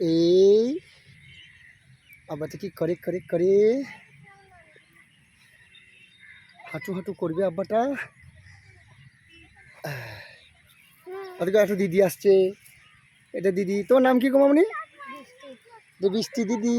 এই আব্বাটা কি করে করে করে? হাঁটু হাঁটু করবে আব্বাটা। ওদিকে একটা দিদি আসছে। এটা দিদি তোমার নাম কি গো মামনি? এটা বৃষ্টি দিদি।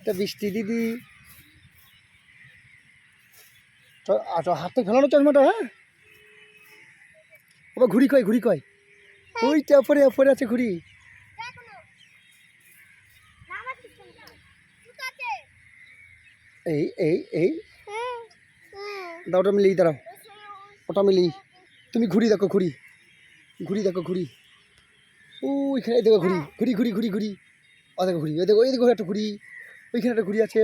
এটা বৃষ্টি দিদি। আচ্ছা হাতে ফেলানো চশমাটা হ্যাঁ? আবার ঘুড়ি কয় ঘুড়ি কয়? ওইটা ওপরে ওপরে আছে ঘুড়ি। এই এই এই। দাও ওটা মিলিয়ে দাঁড়াও। ওটা মিলিয়ে। তুমি ঘুড়ি দেখো ঘুড়ি। ঘুড়ি দেখো ঘুড়ি। ওইখানে দেখো ঘুড়ি। ঘুড়ি ঘুড়ি ঘুড়ি ঘুড়ি। ও দেখো ঘুড়ি। ওই দেখো ওই দেখো একটা ঘুড়ি। ওইখানে একটা ঘুড়ি আছে।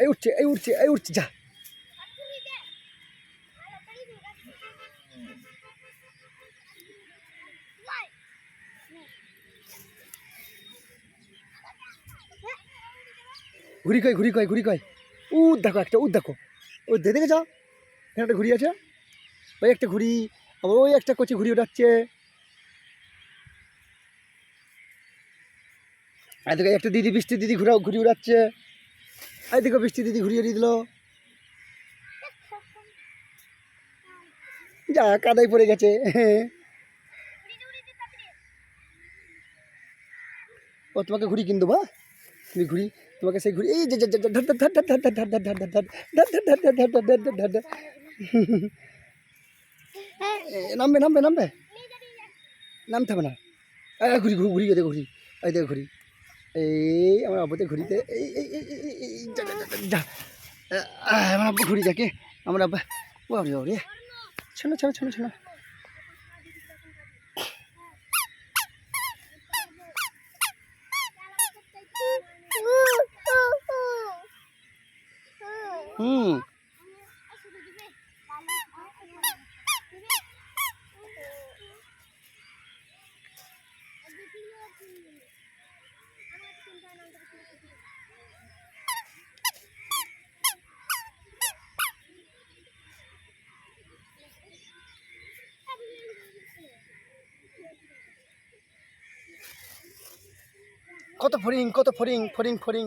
এই উঠছে এই উঠছে এই উঠছে যা। ঘুড়ি কয় ঘুড়ি কয় ঘুড়ি কয়। উ দেখো একটা উ দেখো। ও দে দেখে যাও এখানে একটা ঘুড়ি আছে। ওই একটা ঘুরি আবার ওই একটা কচি ঘুড়ি ওঠাচ্ছে আর দেখো, একটা দিদি, বৃষ্টি দিদি ঘুরা, ঘুড়ি উড়াচ্ছে। এই দেখো, বৃষ্টি দিদি ঘুরিয়ে দিয়ে দিল। যা কাদাই পড়ে গেছে। ও তোমাকে ঘুড়ি কিনতো বা তুমি ঘুড়ি তোমাকে সেই ঘুড়ি এই যে নামবে নামবে নামবে নামতে হবে না ঘুড়ি ঘুড়ি ঘুড়ি দেখো ঘুড়ি এই দেখো ঘুড়ি এই আমার আব্বুতে ঘুড়িতে এই আমার আব্বু ঘুড়ি দেখে আমার আব্বা বাবা রে ছোনো ছোনো ছোনো ছোনো হুম। কত ফরিং কত ফরিং ফরিং ফরিং।